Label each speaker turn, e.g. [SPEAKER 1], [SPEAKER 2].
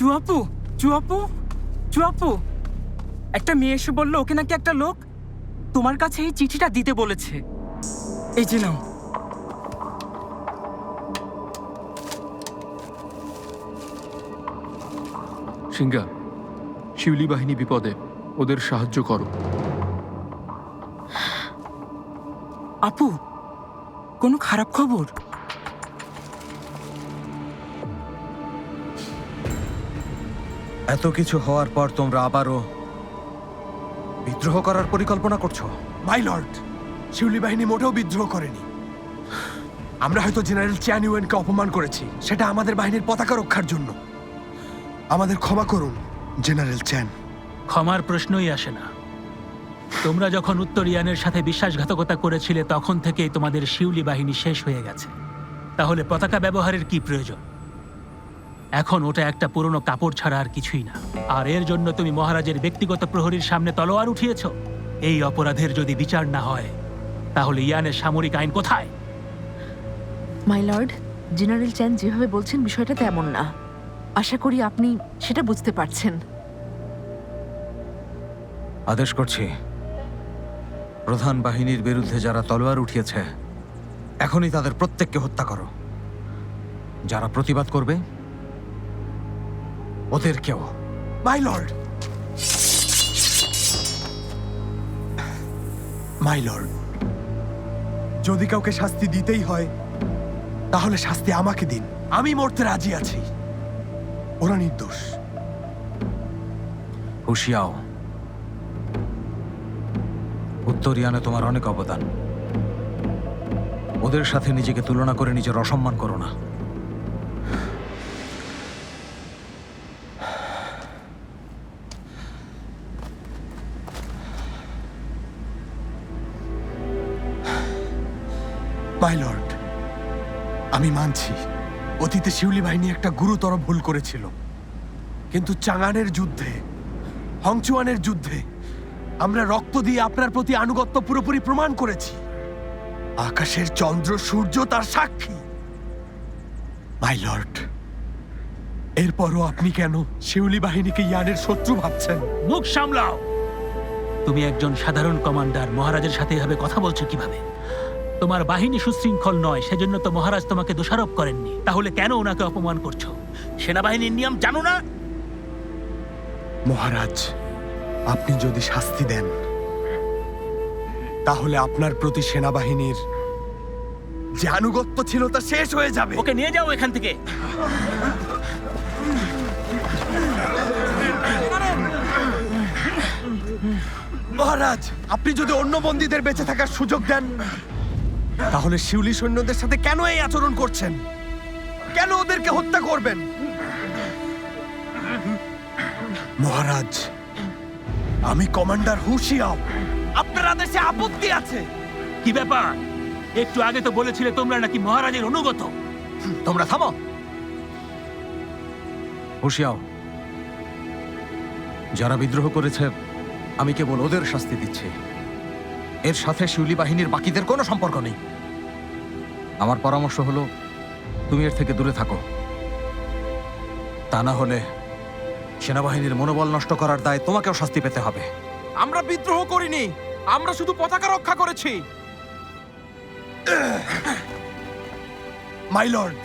[SPEAKER 1] চুয়াপু চুয়াপু চুয়াপু। একটা মেয়ে এসে বলল ওকে নাকি একটা লোক? তোমার কাছে এই চিঠিটা দিতে বলেছে। এই যে নাও।
[SPEAKER 2] সিঙ্গা শিউলি বাহিনী বিপদে ওদের সাহায্য করো।
[SPEAKER 1] আপু কোনো খারাপ খবর?
[SPEAKER 3] এত কিছু হওয়ার পর তোমরা আবারও বিদ্রোহ করার পরিকল্পনা করছ?
[SPEAKER 4] মাই লর্ড শিউলি বাহিনী মোটেও বিদ্রোহ করেনি। আমরা হয়তো জেনারেল চ্যান ইউএনকে অপমান করেছি। সেটা আমাদের বাহিনীর পতাকা রক্ষার জন্য। আমাদের ক্ষমা করুন জেনারেল চ্যান।
[SPEAKER 5] ক্ষমার প্রশ্নই আসে না। তোমরা যখন উত্তর ইয়ানের সাথে বিশ্বাসঘাতকতা করেছিলে তখন থেকেই তোমাদের শিউলি বাহিনী শেষ হয়ে গেছে। তাহলে পতাকা ব্যবহারের কি প্রয়োজন? এখন ওটা একটা পুরনো কাপড় ছাড়া আর কিছুই না। আর এর জন্য তুমি মহারাজের ব্যক্তিগত প্রহরীর সামনে তলোয়ার উঠিয়েছ? এই অপরাধের যদি বিচার না হয় তাহলে ইয়ানের সামরিক আইন কোথায়?
[SPEAKER 6] মাই লর্ড জেনারেল চ্যান যেভাবে বলছেন বিষয়টা তেমন না। আশা করি আপনি সেটা বুঝতে পারছেন।
[SPEAKER 3] আদেশ করছি। প্রধান বাহিনীর বিরুদ্ধে যারা তলোয়ার উঠিয়েছে এখনই তাদের প্রত্যেককে হত্যা করো। যারা প্রতিবাদ করবে ওদেরকেও
[SPEAKER 4] মাই লর্ড মাই লর্ড যদি কাউকে শাস্তি দিতেই হয়, তাহলে শাস্তি আমাকে দিন। আমি মরতে রাজি আছি। ওরা নির্দোষ।
[SPEAKER 3] হুশিয়াও। উত্তরিয়ানে তোমার অনেক অবদান। ওদের সাথে নিজেকে তুলনা করে নিজের অসম্মান করো না।
[SPEAKER 4] লর্ড আমি মানছি, অতীতে শিউলি বাহিনী একটা গুরুতর ভুল করেছিল। কিন্তু চাঙানের যুদ্ধে, হংচুয়ানের যুদ্ধে, আমরা রক্ত দিয়ে আপনার প্রতি আনুগত্য পুরোপুরি প্রমাণ করেছি। আকাশের চন্দ্র, সূর্য তার সাক্ষী। মাই লর্ড এরপরও আপনি কেন শিউলি বাহিনীকে ইয়ানের শত্রু ভাবছেন?
[SPEAKER 5] মুখ সামলাও! তুমি একজন সাধারণ কমান্ডার, মহারাজের সাথে এভাবে কথা বলছো কীভাবে? তোমার বাহিনী সুশৃঙ্খল নয় সেজন্য তো মহারাজ তোমাকে দোষারোপ করেননি। তাহলে কেন ওনাকে অপমান করছ? সেনাবাহিনীর নিয়ম জানো না?
[SPEAKER 4] মহারাজ আপনি যদি শাস্তি দেন তাহলে আপনার প্রতি সেনাবাহিনীর যে আনুগত্য ছিল তা শেষ হয়ে যাবে।
[SPEAKER 5] ওকে নিয়ে যাও এখান থেকে।
[SPEAKER 4] মহারাজ আপনি যদি অন্য বন্দীদের বেঁচে থাকার সুযোগ দেন তাহলে শিউলি সৈন্যদের সাথে কেন এই আচরণ করছেন? কেন ওদেরকে হত্যা করবেন? মহারাজ আমি কমান্ডার হুশিয়াও আপনার আদেশে আপত্তি আছে।
[SPEAKER 5] কি ব্যাপার? একটু আগে তো বলেছিলে তোমরা নাকি মহারাজের অনুগত।
[SPEAKER 3] তোমরা থামো। হুশিয়াও যারা বিদ্রোহ করেছে আমি কেবল ওদের শাস্তি দিচ্ছি। এর সাথে শিউলি বাহিনীর বাকিদের কোনো সম্পর্ক নেই। আমার পরামর্শ হলো তুমি এর থেকে দূরে থাকো। তা না হলে সেনাবাহিনীর মনোবল নষ্ট করার দায় তোমাকেও শাস্তি পেতে হবে।
[SPEAKER 7] আমরা বিদ্রোহ করিনি আমরা শুধু পতাকা রক্ষা করেছি।
[SPEAKER 4] My lord